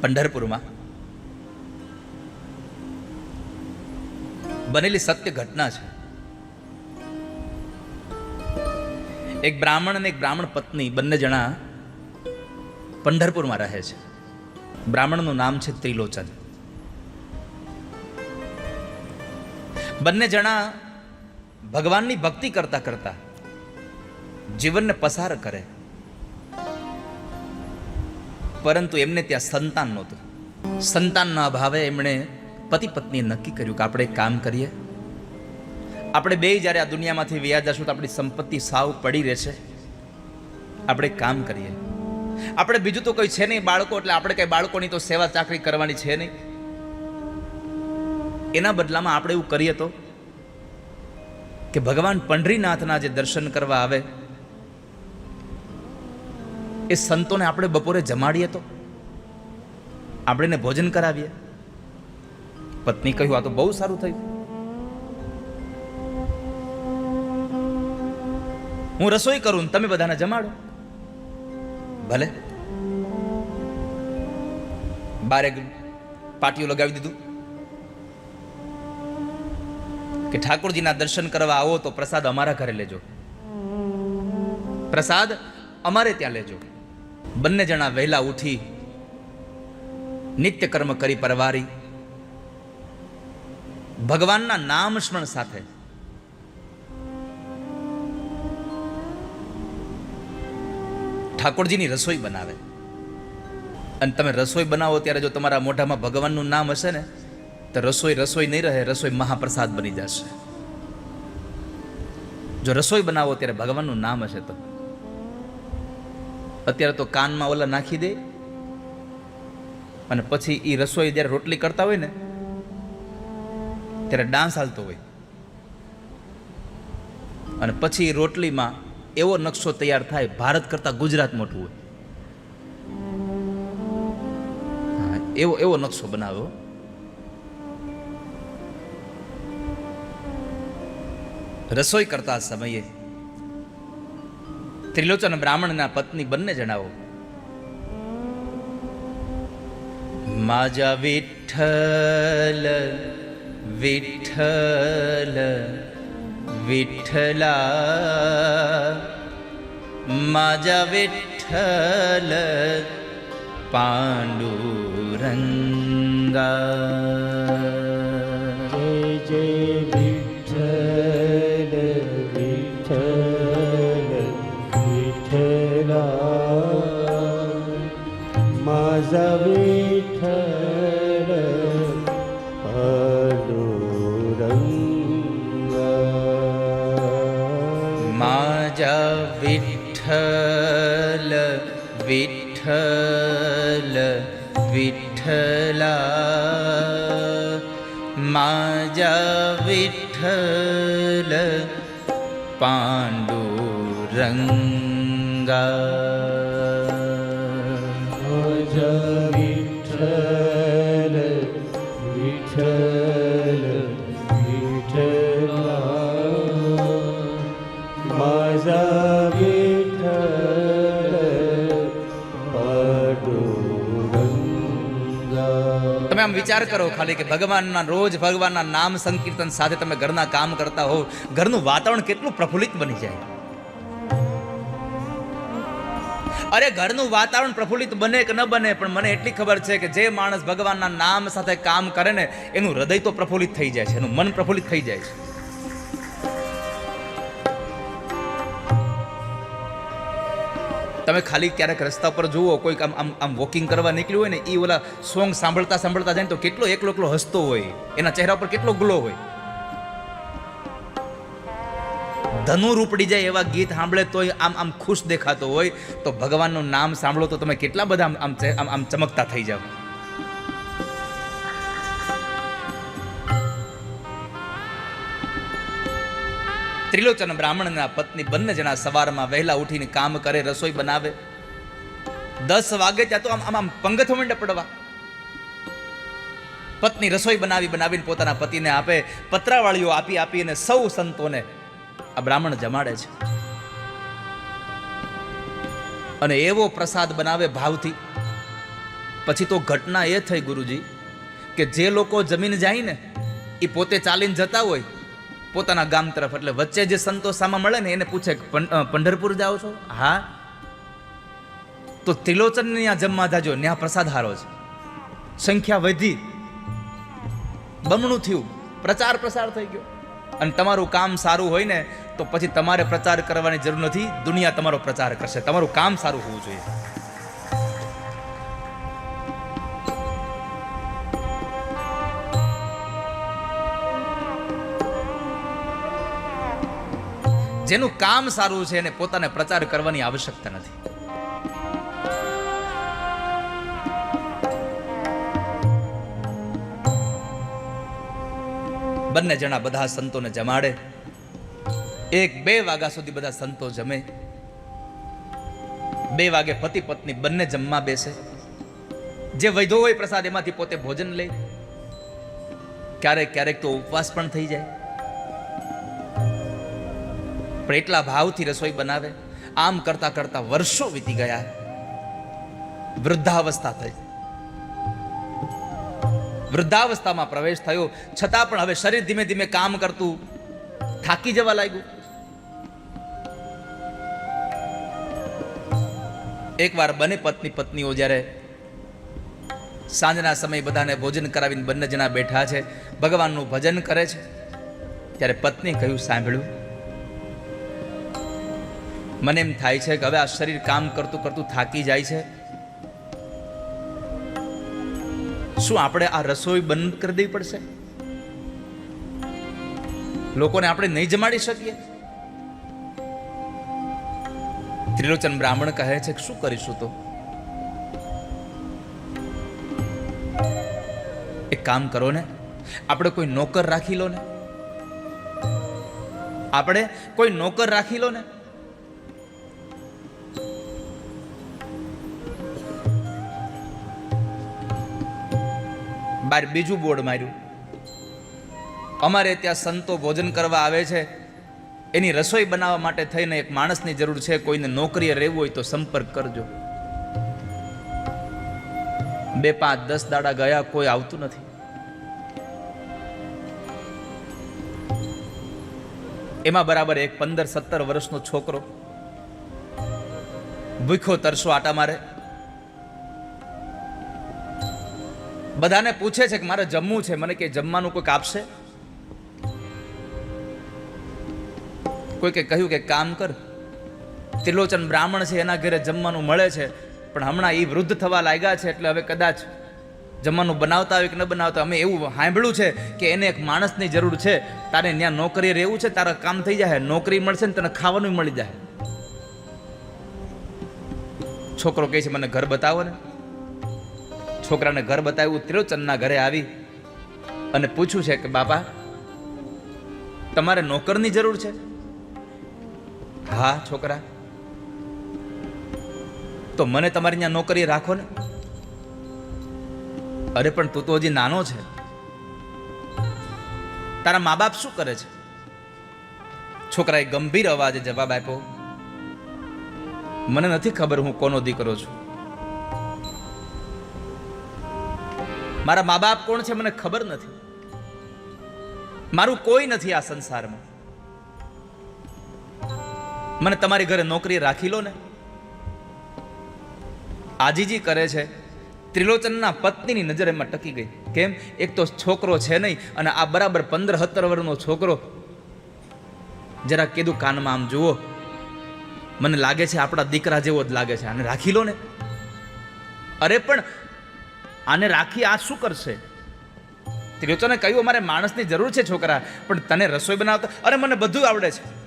પંઢરપુરમાં. બનેલી સત્ય ઘટના છે. એક બ્રાહ્મણ અને એક બ્રાહ્મણ પત્ની બંને જણા પંઢરપુરમાં રહે છે. બ્રાહ્મણનું નામ છે ત્રિલોચન. બંને જણા ભગવાનની ભક્તિ કરતા કરતા જીવનને પસાર કરે. પરંતુ એમને ત્યાં સંતાન નહોતું. સંતાનના અભાવે એમણે પતિ પત્નીએ નક્કી કર્યું કે આપણે એક કામ કરીએ. આપણે બે જ્યારે આ દુનિયામાંથી વ્યા જશું તો આપણી સંપત્તિ સાવ પડી રહેશે. આપણે કામ કરીએ. આપણે બીજું તો કોઈ છે નહીં બાળકો, એટલે આપણે કંઈ બાળકોની તો સેવા ચાકરી કરવાની છે નહીં. એના બદલામાં આપણે એવું કરીએ તો કે ભગવાન પંઢરીનાથના જે દર્શન કરવા આવે એ સંતોને આપણે બપોરે જમાડીએ તો? આપણે એને ભોજન કરાવીએ? પત્ની કહ્યું, આ તો બહુ સારું થયું. હું રસોઈ કરું ને તમે બધાને જમાડો. ભલે. બારે પાટીઓ લગાવી દીધું. કે ઠાકોરજીના દર્શન કરવા આવો તો પ્રસાદ અમારા ઘરે લેજો. પ્રસાદ અમારે ત્યાં લેજો. બંને જણા વહેલા ઉઠી નિત્ય કર્મ કરી પરવારી. ભગવાનના નામ સ્મરણ સાથે ઠાકોરજીની રસોઈ બનાવે. અને તમે રસોઈ બનાવો ત્યારે જો તમારા મોઢામાં ભગવાનનું નામ હશે ને, તો રસોઈ રસોઈ નહીં રહે, રસોઈ મહાપ્રસાદ બની જશે. જો રસોઈ બનાવો ત્યારે ભગવાનનું નામ હશે તો અત્યારે તો કાનમાં ઓલા નાખી દે. અને પછી એ રસોઈ જ્યારે રોટલી કરતા હોય ને, ત્યારે ડાન્સ હાલતો હોય. અને પછી રોટલીમાં એવો નકશો તૈયાર થાય, ભારત કરતાં ગુજરાત મોટું હોય. એવો એવો નકશો બનાવ્યો રસોઈ કરતા સમયે ત્રિલોચન બ્રાહ્મણના પત્ની બંને જણાવો માજા વિઠ્ઠલ વિઠ્ઠલ વિઠ્ઠલા માજા વિઠ્ઠલ પાંડુરંગા विठ्ठल पांडुरंग माझा विठ्ठल विठ्ठल विठ्ठला। माझा विठ्ठल पांडुरंगा। તમે આમ વિચાર કરો ખાલી કે ભગવાનના રોજ ભગવાનના નામ સંકીર્તન સાથે તમે ઘરના કામ કરતા હો ઘરનું વાતાવરણ કેટલું પ્રફુલ્લિત બની જાય. અરે ઘરનું વાતાવરણ પ્રફુલ્લિત બને કે ન બને, પણ મને એટલી ખબર છે કે જે માણસ ભગવાનના નામ સાથે કામ કરે ને, એનું હૃદય તો પ્રફુલ્લિત થઈ જાય છે, એનું મન પ્રફુલ્લિત થઈ જાય છે. તમે ખાલી ક્યારેક રસ્તા પર જુઓ, કોઈક આમ આમ આમ વોકિંગ કરવા નીકળ્યું હોય ને એ ઓલા સોંગ સાંભળતા સાંભળતા જાય તો કેટલો એકલો એકલો હસતો હોય, એના ચહેરા પર કેટલો ગ્લો હોય. ધનુર ઉપડી જાય એવા ગીત સાંભળે તોય આમ આમ ખુશ દેખાતો હોય. તો ભગવાનનું નામ સાંભળો તો તમે કેટલા બધા આમ આમ આમ ચમકતા થઈ જાઓ. ત્રિલોચન બ્રાહ્મણના પત્ની બંને જણા સવારમાં વહેલા ઉઠીને કામ કરે, રસોઈ બનાવે. દસ વાગે ત્યાં તો આમ આમ આમ પંગથો મંડે પડવા. પત્ની રસોઈ બનાવી બનાવીને પોતાના પતિને આપે. પત્રાવાળીઓ આપી આપીને સૌ સંતોને આ બ્રાહ્મણ જમાડે છે. અને એવો પ્રસાદ બનાવે ભાવથી. પછી તો ઘટના એ થઈ ગુરુજી, કે જે લોકો જમીન જાય ને એ પોતે ચાલીને જતા હોય, પોતાના ગામ તરફ, એટલે વચ્ચે જે સંતો સામા મળે ને એને પૂછે પંઢરપુર જાઓ છો? હા. તો ત્રિલોચન ત્યાં જમવા જાજો ત્યાં પ્રસાદ હારો છે. સંખ્યા વધી. બમણું થયું. પ્રચાર પ્રસાર થઈ ગયો. અને તમારું કામ સારું હોય ને, તો પછી તમારે પ્રચાર કરવાની જરૂર નથી. દુનિયા તમારો પ્રચાર કરશે. તમારું કામ સારું હોવું જોઈએ. જેનું કામ સારું છે એને પોતાને પ્રચાર કરવાની આવશ્યકતા નથી. બંને જણા બધા સંતોને જમાડે. એક બે વાગ્યા સુધી બધા સંતો જમે. બે વાગે પતિ પત્ની બંને જમવા બેસે. જે વૈધો હોય પ્રસાદ એમાંથી પોતે ભોજન લે. ક્યારેક ક્યારેક તો ઉપવાસ પણ થઈ જાય. પણ એટલા ભાવથી રસોઈ બનાવે. આમ કરતા કરતા વર્ષો વીતી ગયા. વૃદ્ધાવસ્થા થઈ. વૃદ્ધાવસ્થામાં પ્રવેશ થયો. છતાં પણ હવે શરીર ધીમે ધીમે કામ કરતું. થાકી જવા લાગ્યું. એકવાર બંને પત્ની પત્નીઓ જ્યારે સાંજના સમયે બધાને ભોજન કરાવીને બંને જણા બેઠા છે, ભગવાનનું ભજન કરે છે, ત્યારે પત્ની કહ્યું, સાંભળ્યું. મને એમ થાય છે કે હવે આ શરીર કામ કરતું કરતું થાકી જાય છે. શું આપણે આ રસોઈ બંધ કરી દેવી પડશે? લોકોને આપણે નહીં જમાડી શકીએ? ત્રિલોચન બ્રાહ્મણ કહે છે કે શું કરીશું તો? એક કામ કરો ને, આપણે કોઈ નોકર રાખી લો ને. આપણે કોઈ નોકર રાખી લો ને. બાર બીજું બોર્ડ માર્યું. અમારે ત્યાં સંતો ભોજન કરવા આવે છે. એની રસોઈ બનાવવા માટે થઈને એક માણસની જરૂર છે. કોઈને નોકરીએ રહેવું હોય તો સંપર્ક કરજો. બે પાંચ દસ દાડા ગયા, કોઈ આવતું નથી. એમાં બરાબર એક પંદર સત્તર વર્ષનો છોકરો ભૂખો તરસો આટા મારે. બધાને પૂછે છે કે મારે જમવું છે. મને કે જમવાનું કોઈક આપશે? કોઈકે કહ્યું કે કામ કર. ત્રિલોચન બ્રાહ્મણ છે, એના ઘરે જમવાનું મળે છે. પણ હમણાં એ વૃદ્ધ થવા લાગ્યા છે, એટલે હવે કદાચ જમવાનું બનાવતા હોય કે ન બનાવતા અમે એવું સાંભળ્યું છે કે એને એક માણસની જરૂર છે. તારે ત્યાં નોકરી રહેવું છે, તારા કામ થઈ જાય, નોકરી મળશે ને તને ખાવાનું મળી જાય. છોકરો કહે છે, મને ઘર બતાવો ને. છોકરાને ઘર બતાવ્યું, ત્રિલોચનના ઘરે આવી અને પૂછ્યું છે કે, બાપા, તમારે નોકરની જરૂર છે? હા, છોકરા. તો મને તમારી ત્યાં નોકરી રાખો ને. અરે, પણ તું તો હજી નાનો છે. તારા મા બાપ શું કરે છે? છોકરાએ ગંભીર અવાજે જવાબ આપ્યો, મને નથી ખબર હું કોનો દીકરો છું. મારા મા બાપ કોણ છે મને ખબર નથી. મારું કોઈ નથી આ સંસારમાં. મને તમારી ઘરે નોકરી રાખી લો ને. આજીજી કરે છે, ત્રિલોચનના પત્નીની નજર એમાં ટકી ગઈ. કેમ? એક તો છોકરો છે નહીં અને આ બરાબર પંદર સત્તર વર્ષનો છોકરો. જરા કીધું કાનમાં આમ જુઓ. મને લાગે છે આપણા દીકરા જેવો જ લાગે છે. આને રાખી લો ને. અરે પણ આને રાખી આ શું કરશે? ત્રિલોચને કહ્યું, અમારે માણસની જરૂર છે છોકરા, પણ તને રસોઈ બનાવતા અરે, મને બધું આવડે છે.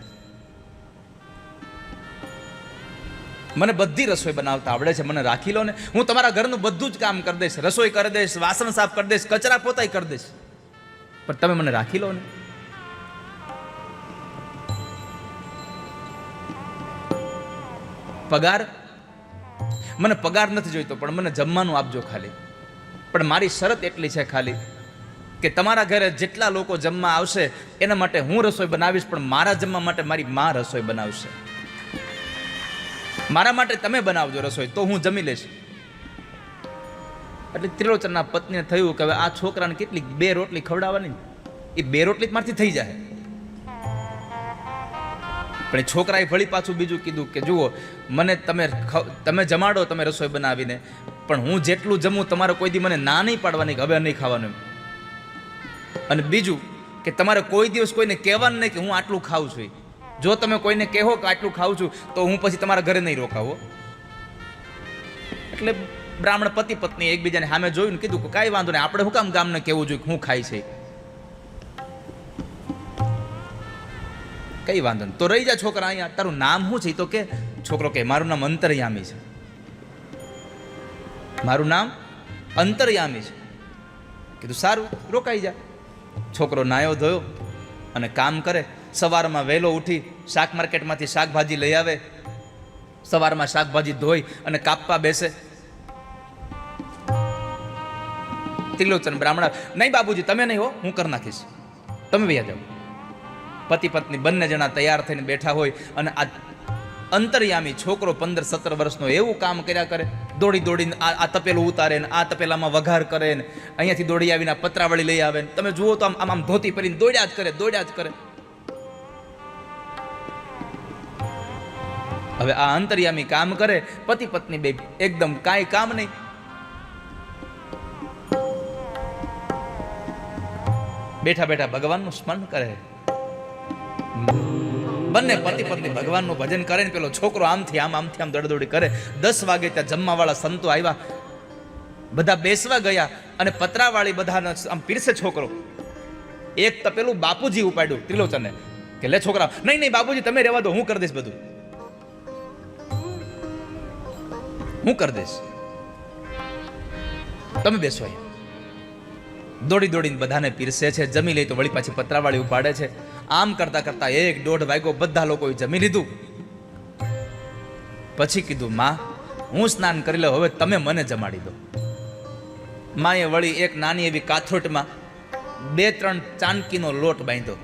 મને બધી રસોઈ બનાવતા આવડે છે, મને રાખી લો ને. હું તમારા ઘરનું બધું જ કામ કરી દઈશ. રસોઈ કરી દઈશ, વાસણ સાફ કરી દઈશ, કચરા પોતાય કરી દઈશ. પણ તમે મને રાખી લો ને. પગાર? મને પગાર નથી જોઈતો, પણ મને જમવાનું આપજો ખાલી. પણ મારી શરત એટલી છે ખાલી કે તમારા ઘરે જેટલા લોકો જમવા આવશે, એના માટે હું રસોઈ બનાવીશ, પણ મારા જમવા માટે મારી મા રસોઈ બનાવશે. મારા માટે તમે બનાવજો રસોઈ, તો હું જમી લઈશ. એટલે ત્રિલોચનના પત્નીને થયું કે હવે આ છોકરાને કેટલી બે રોટલી ખવડાવવાની એ બે રોટલી મારથી થઈ જાય પણ છોકરાએ ફળી પાછું બીજું કીધું કે જુઓ, મને તમે તમે જમાડો તમે રસોઈ બનાવીને પણ હું જેટલું જમું તમારે કોઈ દી મને ના નહીં પાડવાની હવે નહીં ખાવાનું અને બીજું કે તમારે કોઈ દિવસ કોઈને કહેવાનું નહીં કે હું આટલું ખાઉં છું જો તમે કોઈને કહો કે આટલું ખાઉં છું, તો હું પછી તમારા ઘરે નહીં રોકાવો એટલે બ્રાહ્મણ પતિ પત્ની એકબીજાને સામે જોયું ને કીધું કે કાંઈ વાંધો નહીં, આપણે શું કામ ગામને કહેવું જોઈએ કે હું ખાય છે કઈ વાંધો નહીં. તો રહી જા છોકરા અહીંયા, તારું નામ શું છે? તો કે, છોકરો કે, મારું નામ અંતરયામી છે. મારું નામ અંતરયામી છે. કીધું, સારું, રોકાઈ જા. છોકરો નાયો ધોયો અને કામ કરે. સવારમાં વહેલો ઉઠી શાક માર્કેટમાંથી શાકભાજી લઈ આવે. સવારમાં શાકભાજી ધોઈ અને કાપવા બેસે. ત્રિલોચન બ્રાહ્મણ નહીં બાબુજી તમે નહીં હો, હું કરી નાખીશ. તમે વ્યા જાઓ. પતિ પત્ની બંને જણા તૈયાર થઈને બેઠા હોય અને આ અંતરયામી છોકરો પંદર સત્તર વર્ષનો એવું કામ કર્યા કરે. દોડી દોડીને આ આ તપેલું ઉતારે ને આ તપેલામાં વઘાર કરે ને અહીંયાથી દોડી આવીને પતરાવાળી લઈ આવે ને. તમે જુઓ તો આમ આમ ધોતી પહેરીને દોડ્યા જ કરે, દોડ્યા જ કરે. હવે આ અંતર્યામી કામ કરે, પતિ પત્ની બે એકદમ કાંઈ કામ નહીં. બેઠા બેઠા ભગવાનનું સ્મરણ કરે. બંને પતિ પત્ની ભગવાનનું ભજન કરે ને પેલો છોકરો આમથી આમ આમથી આમ દડદોડી કરે. દસ વાગે ત્યાં જમવાવાળા સંતો આવ્યા. બધા બેસવા ગયા અને પતરાવાળી બધાને આમ પીરસે છોકરો. એક તપેલું બાપુજી ઉપાડ્યું ત્રિલોચને કે લે છોકરા, નહીં નહીં, બાપુજી, તમે રહેવા દો, હું કરી દઈશ બધું. હું કરી દઈશ. તમે બેસો દોડી દોડીને બધાને પીરસે છે, જમી લે તો વળી પાછી પતરાવાળી ઉપાડે છે. આમ કરતા કરતા એક દોઢ વાગ્યો, બધા લોકોએ જમી લીધું. પછી કીધું, માં, હું સ્નાન કરી લઉં, હવે તમે મને જમાડી દો. માએ વળી એક નાની એવી કાથોટમાં બે ત્રણ ચાનકીનો લોટ બાંધ્યો.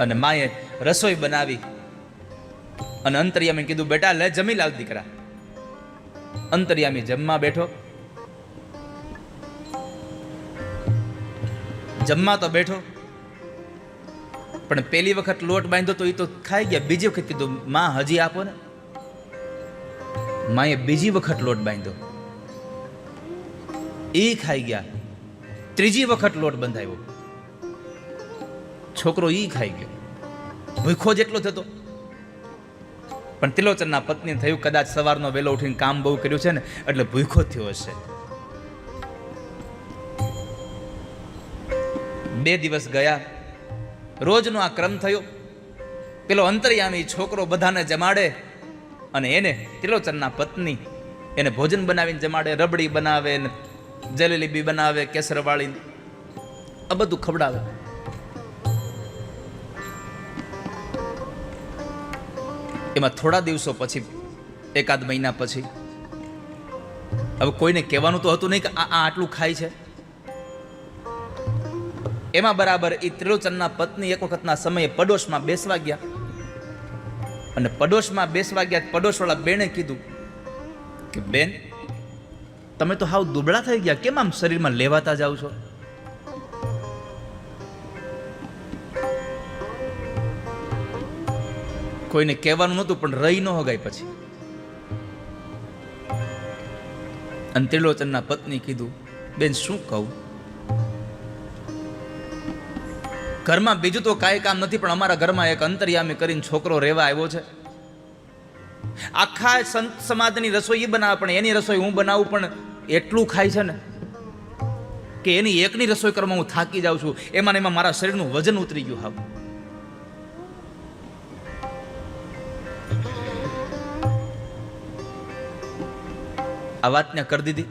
અને માએ રસોઈ બનાવી. અને અંતરિયામી કીધું, બેટા, લે જમી લાવ દીકરા. અંતરિયામી જમવા બેઠો. જમવા તો બેઠો. પણ પેલી વખત લોટ બાંધ્યો તો એ તો ખાઈ ગયા. બીજી વખત કીધું, માં, હજી આપો ને. માએ બીજી વખત લોટ બાંધ્યો. એ ખાઈ ગયા. ત્રીજી વખત લોટ બંધાયો. છોકરો એ ખાઈ ગયો. ભૂખો જેટલો થતો. પણ ત્રિલોચનના પત્ની થયું, કદાચ સવારનો વહેલો ઉઠીને કામ બહુ કર્યું છે ને, એટલે ભૂખો થયો હશે. બે દિવસ ગયા. રોજનો આ ક્રમ થયો. પેલો અંતર્યામી છોકરો બધાને જમાડે અને એને ત્રિલોચનના પત્ની એને ભોજન બનાવીને જમાડે, રબડી બનાવે ને જલેબી બનાવે, કેસરવાળી આ બધું ખવડાવે. એમાં થોડા દિવસો પછી, એકાદ મહિના પછી, હવે કોઈને કહેવાનું તો હતું નહીં કે આ આટલું ખાય છે. એમાં બરાબર એ ત્રિલોચનના પત્ની એક વખતના સમયે પડોશમાં બેસવા ગયા. અને પડોશમાં બેસવા ગયા પડોશવાળા બેને કીધું કે, બેન, તમે તો હાવ દુબળા થઈ ગયા. કેમ આમ શરીરમાં લેવાતા જાવ છો? કોઈને કહેવાનું નહોતું, પણ રહી ન હગાય પછી. અને ત્રિલોચનના પત્ની કીધું, બેન, શું કહું? ઘરમાં બીજું તો કાંઈ કામ નથી, પણ અમારા ઘરમાં એક અંતર્યામી કરીને છોકરો રહેવા આવ્યો છે. આખા સંત સમાજની રસોઈ એ બનાવે, પણ એની રસોઈ હું બનાવું, પણ એટલું ખાય છે ને કે એની એકની રસોઈ કરવામાં હું થાકી જાઉં છું. એમાં ને એમાં મારા શરીરનું વજન ઉતરી ગયું હા આ વાત ત્યાં કરી દીધી.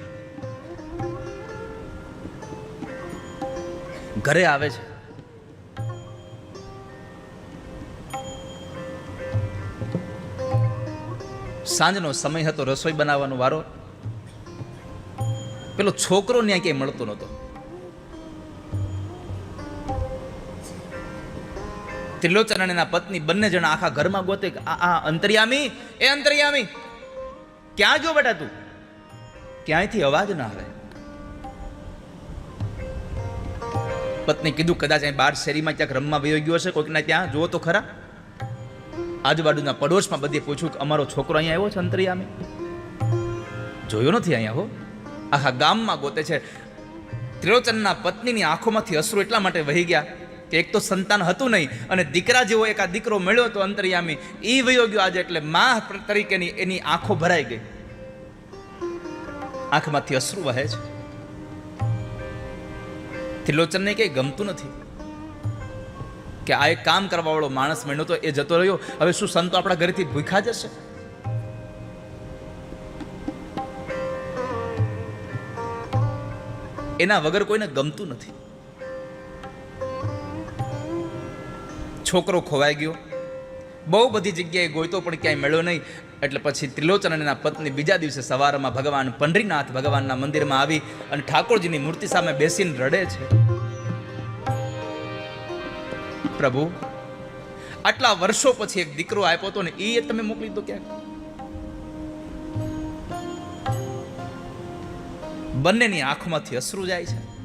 ઘરે આવે છે. સાંજનો સમય હતો, રસોઈ બનાવવાનો વારો. પેલો છોકરો ત્યાં ક્યાંય મળતો નહોતો. ત્રિલોચન એના પત્ની બંને જણા આખા ઘરમાં ગોતે આ આ અંતર્યામી, એ અંતર્યામી, ક્યાં ગયો બેટા તું? ક્યાંયથી અવાજ ના આવે. પત્ની કીધું, કદાચ અહીં બાર શેરીમાં ક્યાંક રમવા વયો ગયો છે કોઈકના ત્યાં, જુઓ તો ખરા. આજુબાજુના પડોશમાં બધે પૂછ્યું કે અમારો છોકરો અહીંયા આવ્યો છે અંતરિયામે? જોયો નથી અહીંયા, હો? આખા ગામમાં ગોતે છે. ત્રિલોચનના પત્નીની આંખોમાંથી અશ્રુ એટલા માટે વહી ગયા કે એક તો સંતાન હતું નહીં અને દીકરા જેવો એક આ દીકરો મળ્યો હતો અંતરિયામી. એ વયો ગયો આજે એટલે મા તરીકેની એની આંખો ભરાઈ ગઈ. આંખમાંથી અશ્રુ વહે છે. ત્રિલોચનને કંઈ ગમતું નથી. કે આ એક કામ કરવાવાળો માણસ મળ્યો તો એ જતો રહ્યો. હવે શું સંતો આપણા ઘરેથી ભૂખા જશે? એના વગર કોઈને ગમતું નથી. છોકરો ખોવાઈ ગયો. બહુ બધી જગ્યાએ ગોઈતો પણ ક્યાંય મળ્યો નહીં. એટલે પછી ત્રિલોચન અને એના પત્ની બીજા દિવસે સવારમાં ભગવાન પંડરીનાથ ભગવાનના મંદિરમાં આવી અને ઠાકોરજીની મૂર્તિ સામે બેસીને રડે છે. પ્રભુ, આટલા વર્ષો પછી એક દીકરો આપ્યો હતો ને એ તમે મોકલી દો ક્યાંક. બંનેની આંખમાંથી અશ્રુ જાય છે.